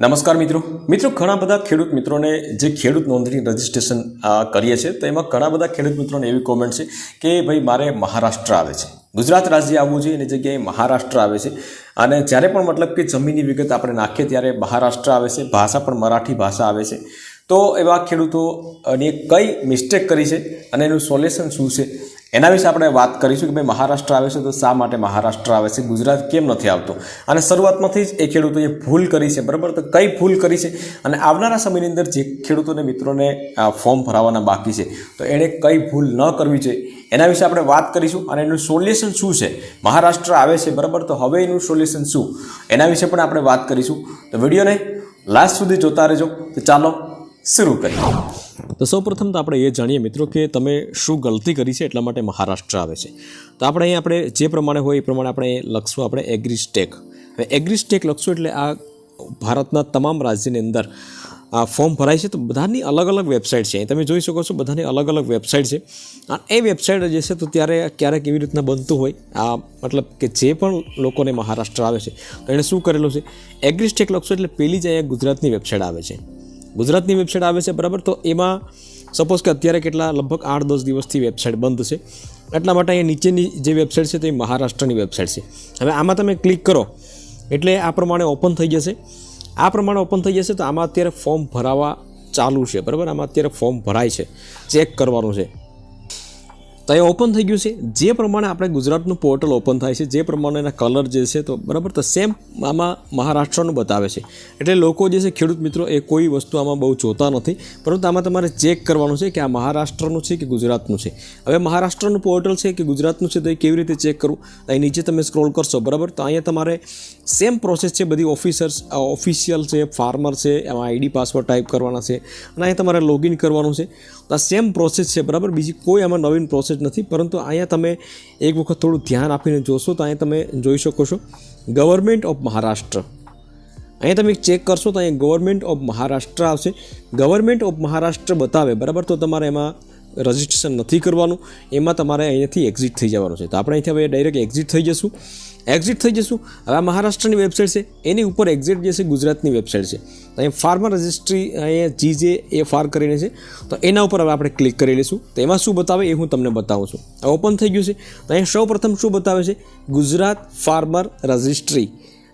નમસ્કાર મિત્રો. મિત્રો, ઘણા બધા ખેડૂત મિત્રોને જે ખેડૂત નોંધણી રજિસ્ટ્રેશન કરીએ છીએ, તો એમાં ઘણા બધા ખેડૂત મિત્રોને એવી કોમેન્ટ છે કે, ભાઈ, મારે મહારાષ્ટ્ર આવે છે. ગુજરાત રાજ્ય આવવું જોઈએ એની જગ્યાએ મહારાષ્ટ્ર આવે છે. અને જ્યારે પણ મતલબ કે જમીનની વિગત આપણે નાખીએ, ત્યારે મહારાષ્ટ્ર આવે છે, ભાષા પણ મરાઠી ભાષા આવે છે. તો એવા ખેડૂતોની કઈ મિસ્ટેક કરી છે અને એનું સોલ્યુશન શું છે? એના વિશે આપણે વાત કરીશું કે ભાઈ મહારાષ્ટ્ર આવે છે તો શા માટે મહારાષ્ટ્ર આવે છે? ગુજરાત કેમ નથી આવતું? અને શરૂઆતમાંથી જ એ ખેડૂતોએ ભૂલ કરી છે, બરાબર? તો કઈ ભૂલ કરી છે? અને આવનારા સમયની અંદર જે ખેડૂતોને, મિત્રોને ફોર્મ ભરાવાના બાકી છે, તો એણે કઈ ભૂલ ન કરવી જોઈએ? એના વિશે આપણે વાત કરીશું. અને એનું સોલ્યુશન શું છે? મહારાષ્ટ્ર આવે છે, બરાબર? તો હવે એનું સોલ્યુશન શું? એના વિશે પણ આપણે વાત કરીશું. તો વિડીયોને લાસ્ટ સુધી જોતા રહેજો. તો ચાલો શરૂ કરીએ તો સૌપ્રથમ તો આપણે એ જાણીએ મિત્રો કે તમે શું ગલતી કરી છે એટલા માટે મહારાષ્ટ્ર આવે છે. તો આપણે અહીં આપણે જે પ્રમાણે હોય એ પ્રમાણે આપણે લખશું આપણે એગ્રીસ્ટેક. હવે એગ્રીસ્ટેક લખશું એટલે આ ભારતના તમામ રાજ્યની અંદર આ ફોર્મ ભરાય છે. તો બધાની અલગ અલગ વેબસાઇટ છે. તમે જોઈ શકો છો બધાની અલગ અલગ વેબસાઇટ છે. અને એ વેબસાઇટ જે છે તો ત્યારે ક્યારેક એવી રીતના બનતું હોય. આ મતલબ કે જે પણ લોકોને મહારાષ્ટ્ર આવે છે. તો એણે શું કરેલું છે? એગ્રીસ્ટેક લખશો એટલે પેલી જ અહીંયા ગુજરાતની વેબસાઇટ આવે છે. ગુજરાતની વેબસાઇટ આવે છે, બરાબર? તો એમાં સપોઝ કે અત્યારે કેટલા, લગભગ આઠ દસ દિવસથી વેબસાઇટ બંધ છે. એટલા માટે અહીંયા નીચેની જે વેબસાઇટ છે તે મહારાષ્ટ્રની વેબસાઇટ છે. હવે આમાં તમે ક્લિક કરો, એટલે આ પ્રમાણે ઓપન થઈ જશે. આ પ્રમાણે ઓપન થઈ જશે તો આમાં અત્યારે ફોર્મ ભરાવા ચાલુ છે, બરાબર? આમાં અત્યારે ફોર્મ ભરાય છે. ચેક કરવાનું છે. તો એ ઓપન થઈ ગયું છે. જે પ્રમાણે આપણે ગુજરાતનું પોર્ટલ ઓપન થાય છે, જે પ્રમાણેના કલર જે છે, તો બરાબર, તો સેમ આમાં મહારાષ્ટ્રનું બતાવે છે. એટલે લોકો જે છે, ખેડૂત મિત્રો, એ કોઈ વસ્તુ આમાં બહુ જોતા નથી. પરંતુ આમાં તમારે ચેક કરવાનું છે કે આ મહારાષ્ટ્રનું છે કે ગુજરાતનું છે. હવે મહારાષ્ટ્રનું પોર્ટલ છે કે ગુજરાતનું છે, તો એ કેવી રીતે ચેક કરવું? અહીં નીચે તમે સ્ક્રોલ કરશો, બરાબર? તો અહીંયા તમારે સેમ પ્રોસેસ છે, બધી ઓફિસર્સ ઓફિશિયલ છે ફાર્મર છે, એમાં આઈડી પાસવર્ડ ટાઈપ કરવાના છે. અને અહીંયા તમારે લોગિન કરવાનું છે. આ સેમ પ્રોસેસ છે, બરાબર? બીજી કોઈ આમાં નવીન પ્રોસેસ નથી, પરંતુ અહીંયા તમે એક વખત થોડું ધ્યાન આપીને જોશો તો અહીંયા તમે જોઈ શકો છો. ગવર્મેન્ટ ઓફ મહારાષ્ટ્ર અહીંયા તમે ચેક કરશો તો અહીંયા ગવર્મેન્ટ ઓફ મહારાષ્ટ્ર આવશે. ગવર્મેન્ટ ઓફ મહારાષ્ટ્ર બતાવે, બરાબર? તો તમારે એમાં રજિસ્ટ્રેશન નથી કરવાનું, એમાં તમારે અહીંયાથી એક્ઝિટ થઈ જવાનું છે. તો આપણે અહીંથી હવે ડાયરેક્ટ એક્ઝિટ થઈ જશું. એક્ઝિટ થઈ જશું. હવે આ મહારાષ્ટ્રની વેબસાઇટ છે, એની ઉપર એક્ઝિટ જે છે, ગુજરાતની વેબસાઇટ છે. તો અહીં ફાર્મર રજિસ્ટ્રી અહીંયા જી જે એ ફાર કરીને છે. તો એના ઉપર હવે આપણે ક્લિક કરી લઈશું. તો એમાં શું બતાવે એ હું તમને બતાવું છું. ઓપન થઈ ગયું છે. તો અહીંયા સૌ પ્રથમ શું બતાવે છે? ગુજરાત ફાર્મર રજિસ્ટ્રી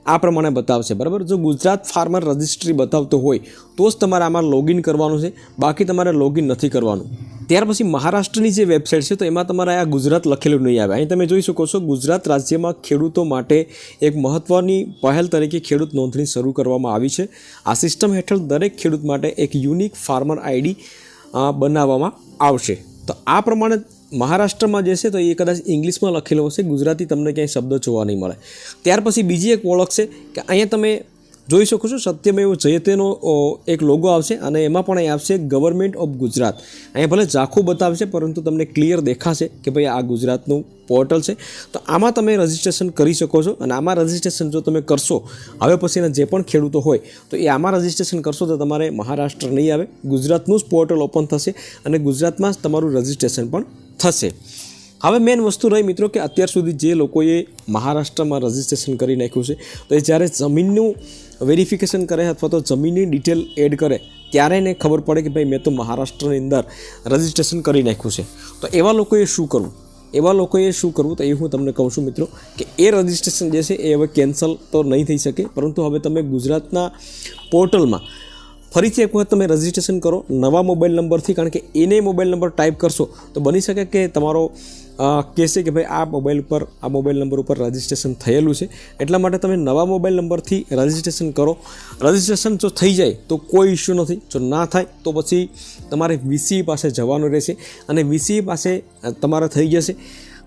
આ પ્રમાણે બતાવશે, બરાબર? જો ગુજરાત ફાર્મર રજિસ્ટ્રી બતાવતો હોય, તો જ તમારે આમાં લોગિન કરવાનું છે. બાકી તમારે લોગિન નથી કરવાનું. ત્યાર પછી મહારાષ્ટ્રની જે વેબસાઇટ છે, તો એમાં તમારે આ ગુજરાત લખેલું નહીં આવે. અહીં તમે જોઈ શકો છો, ગુજરાત રાજ્યમાં ખેડૂતો માટે એક મહત્ત્વની પહેલ તરીકે ખેડૂત નોંધણી શરૂ કરવામાં આવી છે. આ સિસ્ટમ હેઠળ દરેક ખેડૂત માટે એક યુનિક ફાર્મર આઈડી બનાવવામાં આવશે. તો આ પ્રમાણે મહારાષ્ટ્રમાં જશે તો એ કદાચ ઇંગ્લિશમાં લખેલો હશે, ગુજરાતી તમને ક્યાંય શબ્દ જોવા નહીં મળે. ત્યાર પછી બીજી એક ઓળખ છે કે અહીંયા તમે જોઈ શકો છો, સત્યમેવ જયતેનો એક લોગો આવશે અને એમાં પણ અહીં આવશે ગવર્મેન્ટ ઓફ ગુજરાત અહીંયા ભલે ઝાખું બતાવશે, પરંતુ તમને ક્લિયર દેખાશે કે ભાઈ આ ગુજરાતનું પોર્ટલ છે. તો આમાં તમે રજિસ્ટ્રેશન કરી શકો છો અને આમાં રજિસ્ટ્રેશન જો તમે કરશો, હવે પછીના જે પણ ખેડૂતો હોય, તો એ આમાં રજિસ્ટ્રેશન કરશો તો તમારે મહારાષ્ટ્ર નહીં આવે, ગુજરાતનું જ પોર્ટલ ઓપન થશે અને ગુજરાતમાં જ તમારું રજિસ્ટ્રેશન પણ થશે. હવે મેન વસ્તુ રહી મિત્રો કે અત્યાર સુધી જે લોકોએ મહારાષ્ટ્રમાં રજિસ્ટ્રેશન કરી નાખ્યું છે, તો એ જ્યારે જમીનનું વેરિફિકેશન કરે અથવા તો જમીનની ડિટેલ એડ કરે, ત્યારે એને ખબર પડે કે ભાઈ મેં તો મહારાષ્ટ્રની અંદર રજિસ્ટ્રેશન કરી નાખ્યું છે. તો એવા લોકોએ શું કરવું? એવા લોકોએ શું કરવું? તો એ હું તમને કહું છું મિત્રો કે એ રજિસ્ટ્રેશન જે છે એ હવે કેન્સલ તો નહીં થઈ શકે, પરંતુ હવે તમે ગુજરાતના પોર્ટલમાં ફરીથી એક વખત તમે રજિસ્ટ્રેશન કરો, નવા મોબાઈલ નંબરથી કારણ કે એને મોબાઈલ નંબર ટાઈપ કરશો, તો બની શકે કે તમારો કહેશે કે ભાઈ આ મોબાઈલ ઉપર, આ મોબાઈલ નંબર ઉપર રજિસ્ટ્રેશન થયેલું છે. એટલા માટે તમે નવા મોબાઈલ નંબરથી રજિસ્ટ્રેશન કરો. રજિસ્ટ્રેશન જો થઈ જાય, તો કોઈ ઇશ્યુ નથી. જો ના થાય, તો પછી તમારે વીસી પાસે જવાનું રહેશે. અને વીસી પાસે તમારે થઈ જશે.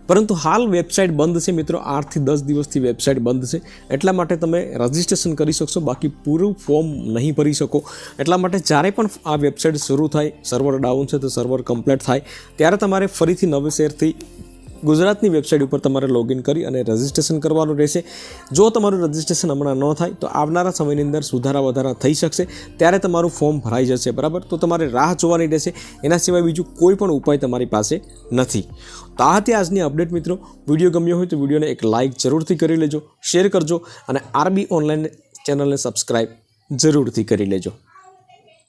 પરંતુ હાલ વેબસાઇટ બંધ છે મિત્રો. આઠથી દસ દિવસથી વેબસાઇટ બંધ છે. એટલા માટે તમે રજિસ્ટ્રેશન કરી શકશો. બાકી પૂરું ફોર્મ નહીં ભરી શકો. એટલા માટે જ્યારે પણ આ વેબસાઇટ શરૂ થાય સર્વર ડાઉન છે તો સર્વર કમ્પ્લીટ થાય. ત્યારે તમારે ફરીથી નવેસરથી ગુજરાતની વેબસાઇટ ઉપર તમારે લોગિન કરી અને રજિસ્ટ્રેશન કરવાનું રહેશે. જો તમારું રજિસ્ટ્રેશન હમણાં ન થાય, તો આવનારા સમયની અંદર સુધારા વધારા થઈ શકશે. ત્યારે તમારું ફોર્મ ભરાઈ જશે, બરાબર? તો તમારે રાહ જોવાની રહેશે. એના સિવાય બીજું કોઈ પણ ઉપાય તમારી પાસે નથી. તો આ હતી આજની અપડેટ મિત્રો. વીડિયો ગમ્યો હોય તો વિડીયોને એક લાઇક જરૂરથી કરી લેજો, શેર કરજો અને આરબી ઓનલાઈન ચેનલને સબસ્ક્રાઈબ જરૂરથી કરી લેજો.